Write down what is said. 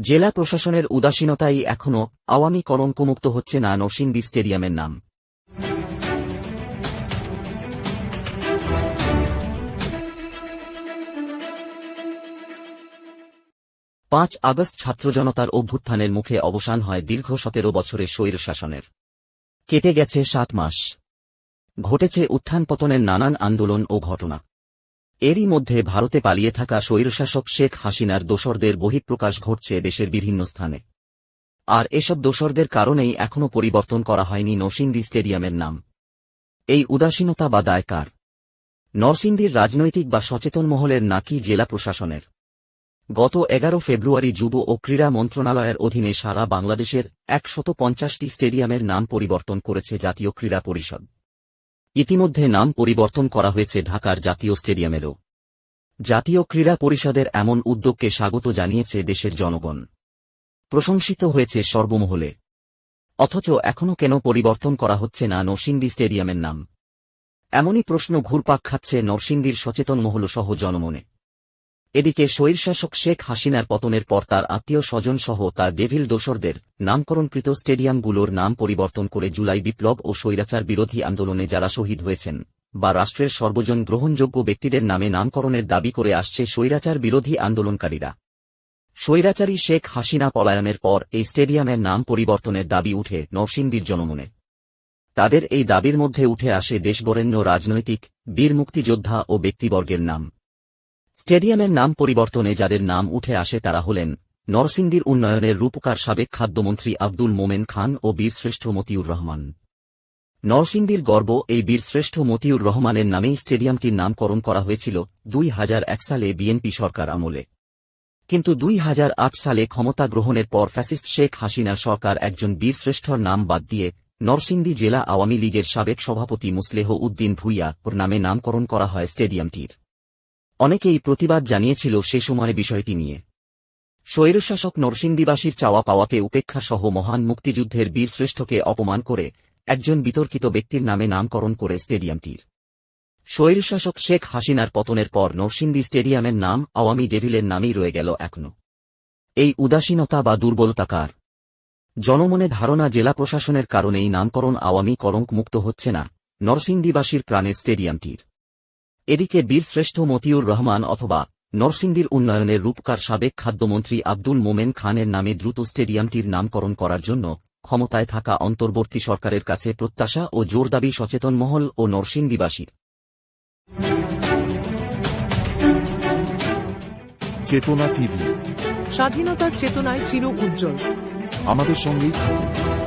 জেলা প্রশাসনের উদাসীনতাই এখনও আওয়ামী কলঙ্কমুক্ত হচ্ছে না নরসিংদী স্টেডিয়ামের নাম। পাঁচ আগস্ট ছাত্র জনতার অভ্যুত্থানের মুখে অবসান হয় দীর্ঘ সতেরো বছরের স্বৈর শাসনের। কেটে গেছে সাত মাস। ঘটেছে উত্থান পতনের নানান আন্দোলন ও ঘটনা। এরই মধ্যে ভারতে পালিয়ে থাকা স্বৈরশাসক শেখ হাসিনার দোসরদের বহিঃপ্রকাশ ঘটছে দেশের বিভিন্ন স্থানে। আর এসব দোসরদের কারণেই এখনও পরিবর্তন করা হয়নি নরসিংদী স্টেডিয়ামের নাম। এই উদাসীনতা বা দায়কার নরসিংদীর রাজনৈতিক বা সচেতন মহলের নাকি জেলা প্রশাসনের? গত এগারো ফেব্রুয়ারি যুব ও ক্রীড়া মন্ত্রণালয়ের অধীনে সারা বাংলাদেশের একশত পঞ্চাশটি স্টেডিয়ামের নাম পরিবর্তন করেছে জাতীয় ক্রীড়া পরিষদ। ইতিমধ্যে নাম পরিবর্তন করা হয়েছে ঢাকার জাতীয় স্টেডিয়ামেরও। জাতীয় ক্রীড়া পরিষদের এমন উদ্যোগকে স্বাগত জানিয়েছে দেশের জনগণ। প্রশংসিত হয়েছে সর্বমহলে। অথচ এখনও কেন পরিবর্তন করা হচ্ছে না নরসিংদী স্টেডিয়ামের নাম? এমনই প্রশ্ন ঘুরপাক খাচ্ছে নরসিংদীর সচেতন মহল সহ জনমনে। এদিকে স্বৈরশাসক শেখ হাসিনার পতনের পর তার আত্মীয় স্বজন সহ তার ডেভিল দোসরদের নামকরণকৃত স্টেডিয়ামগুলোর নাম পরিবর্তন করে জুলাই বিপ্লব ও স্বৈরাচার বিরোধী আন্দোলনে যারা শহীদ হয়েছেন বা রাষ্ট্রের সর্বজন গ্রহণযোগ্য ব্যক্তিদের নামে নামকরণের দাবি করে আসছে স্বৈরাচার বিরোধী আন্দোলনকারীরা। স্বৈরাচারী শেখ হাসিনা পলায়নের পর এই স্টেডিয়ামের নাম পরিবর্তনের দাবি উঠে নরসিংদীর জনমনে। তাদের এই দাবির মধ্যে উঠে আসে দেশবরেণ্য রাজনৈতিক, বীর মুক্তিযোদ্ধা ও ব্যক্তিবর্গের নাম। স্টেডিয়ামের নাম পরিবর্তনে যাদের নাম উঠে আসে তারা হলেন নরসিংদীর উন্নয়নের রূপকার সাবেক খাদ্যমন্ত্রী আব্দুল মোমেন খান ও বীরশ্রেষ্ঠ মতিউর রহমান। নরসিংদীর গর্ব এই বীরশ্রেষ্ঠ মতিউর রহমানের নামেই স্টেডিয়ামটির নামকরণ করা হয়েছিল দুই হাজার এক সালে বিএনপি সরকার আমলে। কিন্তু দুই হাজার আট সালে ক্ষমতা গ্রহণের পর ফ্যাসিস্ট শেখ হাসিনার সরকার একজন বীরশ্রেষ্ঠর নাম বাদ দিয়ে নরসিংদী জেলা আওয়ামী লীগের সাবেক সভাপতি মুসলেহ উদ্দিন ভুইয়া ওর নামে নামকরণ করা হয় স্টেডিয়ামটির। অনেকেই প্রতিবাদ জানিয়েছিল সে সময় বিষয়টি নিয়ে। স্বৈরশাসক নরসিংদীবাসীর চাওয়া পাওয়াকে উপেক্ষা সহ মহান মুক্তিযুদ্ধের বীরশ্রেষ্ঠকে অপমান করে একজন বিতর্কিত ব্যক্তির নামে নামকরণ করে স্টেডিয়ামটির। স্বৈরশাসক শেখ হাসিনার পতনের পর নরসিংদী স্টেডিয়ামের নাম আওয়ামী ডেভিলের নামেই রয়ে গেল এখনও এই উদাসীনতা বা দুর্বলতাকার জনমনে ধারণা জেলা প্রশাসনের কারণেই নামকরণ আওয়ামী কলঙ্ক মুক্ত হচ্ছে না নরসিংদীবাসীর প্রাণের স্টেডিয়ামটির। এদিকে বীরশ্রেষ্ঠ মতিউর রহমান অথবা নরসিংদীর উন্নয়নের রূপকার সাবেক খাদ্যমন্ত্রী আব্দুল মোমেন খানের নামে দ্রুত স্টেডিয়ামটির নামকরণ করার জন্য ক্ষমতায় থাকা অন্তর্বর্তী সরকারের কাছে প্রত্যাশা ও জোর দাবি সচেতন মহল ও নরসিংদীবাসীর। চেতনা টিভি। স্বাধীনতার চেতনায় চির উজ্জ্বল। আমাদের সঙ্গেই থাকুন।